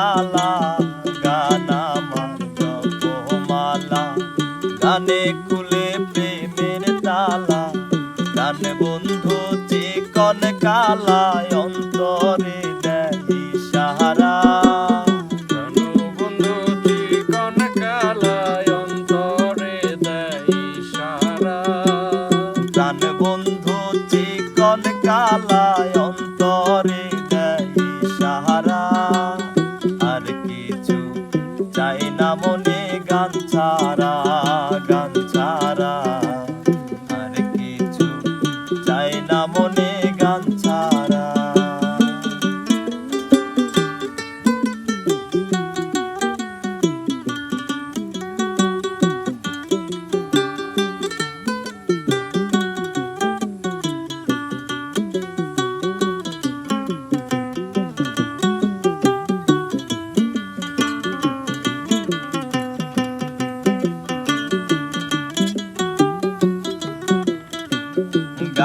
মালা গান আমার মালা গানে খুলে প্রেমের তালা গান বন্ধু চিকন কালায় অন্তরে দেহি সাহারা। বন্ধু চিকন চাই না মনে গান ছাড়া গান ছাড়া আর কিছু চাই না মনে।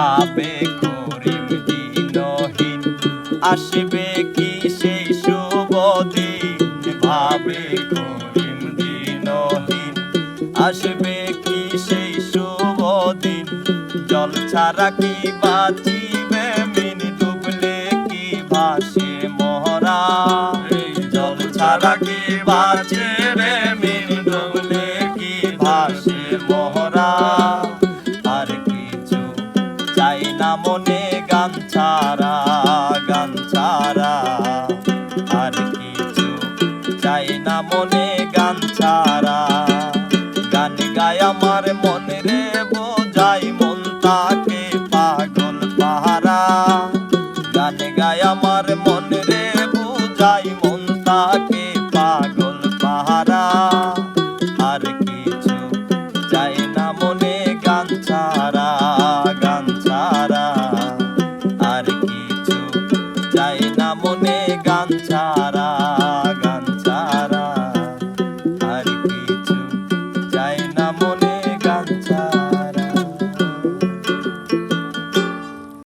ভাবে করিম দিনহীন আসবে কি সেই শুভ দিন? ভাবে করিম দিনহীন আসবে কি সেই শুভ দিন? জল ছাড়া কি বাঁচিবে মিন ডুবলে কি ভাসে মহরা জল ছাড়া কি বাঁচিবে গায় আমার মনে রে বোঝাই মন তাকে পাগল পাহারা। গান গায় আমার মনে রে বোঝাই মন তাকে পাগল পাহারা। আর কিছু